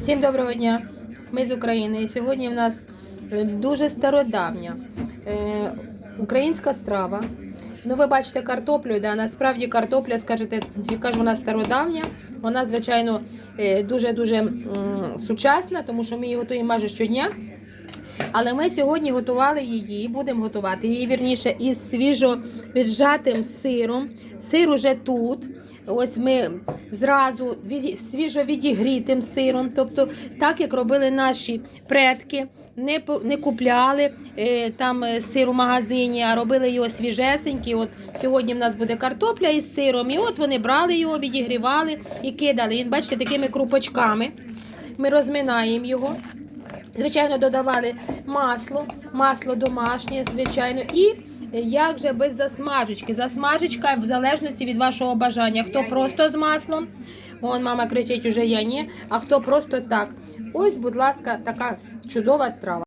Всім доброго дня! Ми з України. І сьогодні в нас е, дуже стародавня е, українська страва. Ну, ви бачите картоплю, да, насправді картопля, скажете, яка ж вона стародавня. Вона, звичайно, е, дуже-дуже сучасна, тому що ми її готуємо майже щодня. Але ми сьогодні готували її, будемо готувати її вірніше із свіжо віджатим сиром. Сир уже тут. Ось ми зразу від, свіжо відігрітим сиром. Тобто, так як робили наші предки, не, не купляли е, там е, сир у магазині, а робили його свіжесенький. От сьогодні в нас буде картопля із сиром. І от вони брали його, відігрівали і кидали. Він, бачите, такими крупочками. Ми розминаємо його. Звичайно, додавали масло, масло домашнє, звичайно, і як же без засмажечки. Засмажечка в залежності від вашого бажання. Хто просто з маслом, вон мама кричить, уже я ні, а хто просто так. Ось, будь ласка, така чудова страва.